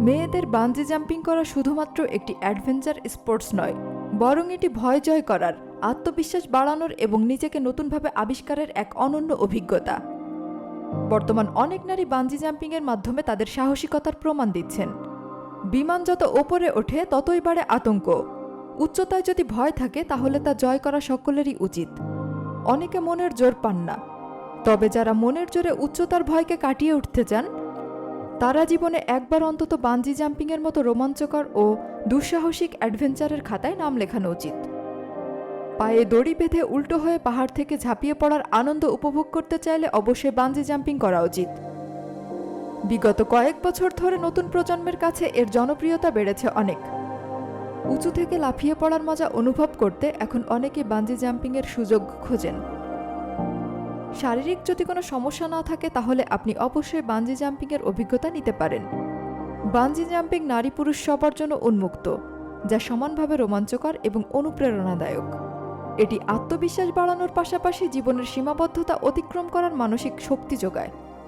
মেয়েদের bungee jumping করা শুধুমাত্র একটি অ্যাডভেঞ্চার স্পোর্টস নয়, বরং এটি ভয় জয় করার, আত্মবিশ্বাস বাড়ানোর এবং নিজেকে নতুনভাবে আবিষ্কারের এক অনন্য অভিজ্ঞতা। বর্তমান অনেক নারী বাঞ্জি জাম্পিংয়ের মাধ্যমে তাদের সাহসিকতার প্রমাণ দিচ্ছেন। বিমান যত ওপরে ওঠে, ততই বাড়ে আতঙ্ক। উচ্চতায় যদি ভয় থাকে, তাহলে তা জয় করা সকলেরই উচিত। অনেকে মনের জোর পান না। তবে যারা মনের জোরে উচ্চতার ভয়কে কাটিয়ে উঠতে চান তারা জীবনে একবার অন্তত বাঞ্জি জাম্পিংয়ের মতো রোমাঞ্চকর ও দুঃসাহসিক অ্যাডভেঞ্চারের খাতায় নাম লেখানো উচিত। পায়ে দড়ি বেঁধে উল্টো হয়ে পাহাড় থেকে ঝাঁপিয়ে পড়ার আনন্দ উপভোগ করতে চাইলে অবশ্যই বাঞ্জি জাম্পিং করা উচিত। বিগত কয়েক বছর ধরে নতুন প্রজন্মের কাছে এর জনপ্রিয়তা বেড়েছে অনেক। উঁচু থেকে লাফিয়ে পড়ার মজা অনুভব করতে এখন অনেকে বাঞ্জি জাম্পিংয়ের সুযোগ খোঁজেন। শারীরিক যদি কোনো সমস্যা না থাকে, তাহলে আপনি অবশ্যই বাঞ্জি জাম্পিংয়ের অভিজ্ঞতা নিতে পারেন। বাঞ্জি জাম্পিং নারী পুরুষ সবার জন্য উন্মুক্ত, যা সমানভাবে রোমাঞ্চকর এবং অনুপ্রেরণাদায়ক। এটি আত্মবিশ্বাস বাড়ানোর পাশাপাশি জীবনের সীমাবদ্ধতা অতিক্রম করার মানসিক শক্তি যোগায়।